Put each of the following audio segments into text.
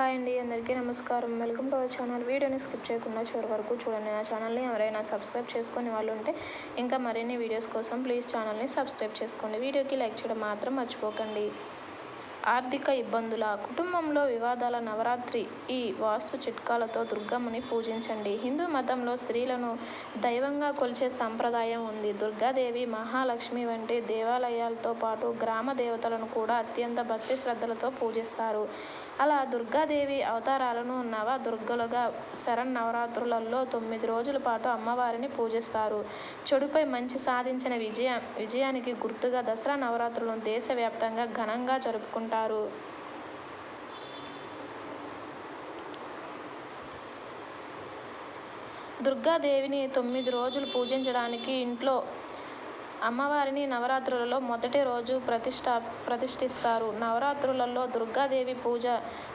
Hi అండి అందరికీ నమస్కారం. Welcome to our channel. వీడియోని స్కిప్ చేయకుండా చివరి వరకు చూడండి. నా ఛానల్ని ఎవరైనా సబ్స్క్రైబ్ చేసుకునే వాళ్ళు ఉంటే ఇంకా మరిన్ని వీడియోస్ కోసం ప్లీజ్ ఛానల్ని సబ్స్క్రైబ్ చేసుకోండి. వీడియోకి లైక్ చేయడం మాత్రం మర్చిపోకండి. ఆర్థిక ఇబ్బందుల కుటుంబంలో వివాదాల నవరాత్రి ఈ వాస్తు చిట్కాలతో దుర్గమ్మని పూజించండి. హిందూ మతంలో స్త్రీలను దైవంగా కొలిచే సంప్రదాయం ఉంది. దుర్గాదేవి మహాలక్ష్మి వంటి దేవాలయాలతో పాటు గ్రామ దేవతలను కూడా అత్యంత భక్తి శ్రద్ధలతో పూజిస్తారు. అలా దుర్గాదేవి అవతారాలను నవ దుర్గలుగా శరణ్ నవరాత్రులలో తొమ్మిది రోజుల పాటు అమ్మవారిని పూజిస్తారు. చెడుపై మంచి సాధించిన విజయ విజయానికి గుర్తుగా దసరా నవరాత్రులను దేశవ్యాప్తంగా ఘనంగా జరుపుకుంటారు. దుర్గాదేవిని తొమ్మిది రోజులు పూజించడానికి ఇంట్లో అమ్మవారిని నవరాత్రులలో మొదటి రోజు ప్రతిష్ట ప్రతిష్ఠిస్తారు. నవరాత్రులలో దుర్గాదేవి పూజ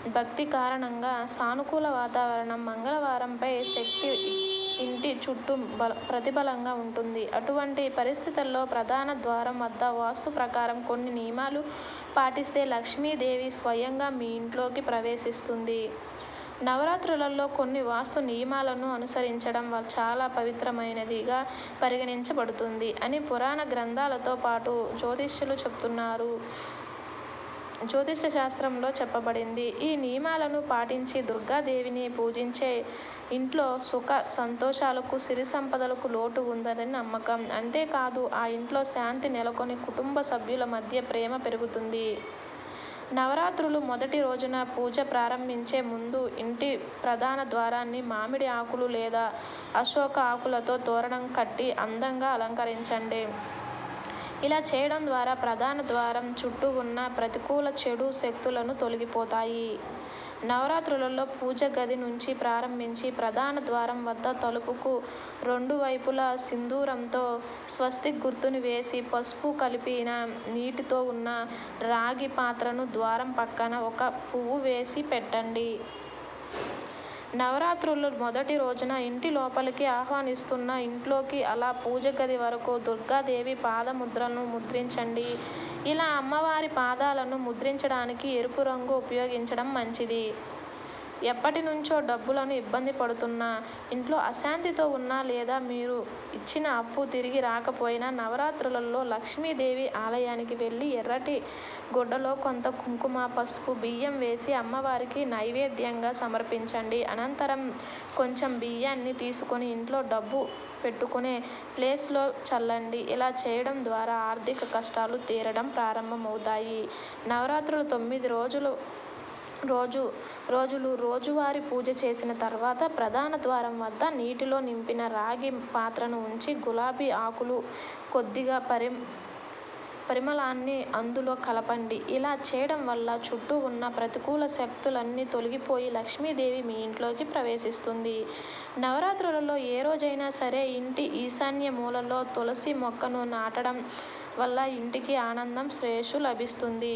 భక్తి కారణంగా సానుకూల వాతావరణం మంగళవారంపై శక్తి ఇంటి చుట్టూ బల ప్రతిబలంగా ఉంటుంది. అటువంటి పరిస్థితుల్లో ప్రధాన ద్వారం వద్ద వాస్తు ప్రకారం కొన్ని నియమాలు పాటిస్తే లక్ష్మీదేవి స్వయంగా మీ ఇంట్లోకి ప్రవేశిస్తుంది. నవరాత్రులలో కొన్ని వాస్తు నియమాలను అనుసరించడం చాలా పవిత్రమైనదిగా పరిగణించబడుతుంది అని పురాణ గ్రంథాలతో పాటు జ్యోతిష్యులు చెప్తున్నారు. జ్యోతిష శాస్త్రంలో చెప్పబడింది. ఈ నియమాలను పాటించి దుర్గాదేవిని పూజించే ఇంట్లో సుఖ సంతోషాలకు సిరి సంపదలకు లోటు ఉందని నమ్మకం. అంతేకాదు ఆ ఇంట్లో శాంతి నెలకొని కుటుంబ సభ్యుల మధ్య ప్రేమ పెరుగుతుంది. నవరాత్రులు మొదటి రోజున పూజ ప్రారంభించే ముందు ఇంటి ప్రధాన ద్వారాన్ని మామిడి ఆకులు లేదా అశోక ఆకులతో తోరణం కట్టి అందంగా అలంకరించండి. ఇలా చేయడం ద్వారా ప్రధాన ద్వారం చుట్టూ ఉన్న ప్రతికూల చెడు శక్తులను తొలగిపోతాయి. నవరాత్రులలో పూజ గది నుంచి ప్రారంభించి ప్రధాన ద్వారం వద్ద తలుపుకు రెండు వైపులా సింధూరంతో స్వస్తిక్ గుర్తుని వేసి పసుపు కలిపిన నీటితో ఉన్న రాగి పాత్రను ద్వారం పక్కన ఒక పువ్వు వేసి పెట్టండి. నవరాత్రులు మొదటి రోజున ఇంటి లోపలికి ఆహ్వానిస్తున్న ఇంట్లోకి అలా పూజ గది వరకు దుర్గాదేవి పాదముద్రను ముద్రించండి. ఇలా అమ్మవారి పాదాలను ముద్రించడానికి ఎరుపు రంగు ఉపయోగించడం మంచిది. ఎప్పటి నుంచో డబ్బులను ఇబ్బంది పడుతున్నా ఇంట్లో అశాంతితో ఉన్నా లేదా మీరు ఇచ్చిన అప్పు తిరిగి రాకపోయినా నవరాత్రులలో లక్ష్మీదేవి ఆలయానికి వెళ్ళి ఎర్రటి గుడ్డలో కొంత కుంకుమ పసుపు బియ్యం వేసి అమ్మవారికి నైవేద్యంగా సమర్పించండి. అనంతరం కొంచెం బియ్యాన్ని తీసుకొని ఇంట్లో డబ్బు పెట్టుకునే ప్లేస్లో చల్లండి. ఇలా చేయడం ద్వారా ఆర్థిక కష్టాలు తీరడం ప్రారంభమవుతాయి. నవరాత్రులు తొమ్మిది రోజులు రోజు రోజులు రోజువారి పూజ చేసిన తర్వాత ప్రధాన ద్వారం వద్ద నీటిలో నింపిన రాగి పాత్రను ఉంచి గులాబీ ఆకులు కొద్దిగా పరి పరిమళాన్ని అందులో కలపండి. ఇలా చేయడం వల్ల చుట్టూ ఉన్న ప్రతికూల శక్తులన్నీ తొలగిపోయి లక్ష్మీదేవి మీ ఇంట్లోకి ప్రవేశిస్తుంది. నవరాత్రులలో ఏ రోజైనా సరే ఇంటి ఈశాన్య మూలలో తులసి మొక్కను నాటడం వల్ల ఇంటికి ఆనందం శ్రేయస్సు లభిస్తుంది.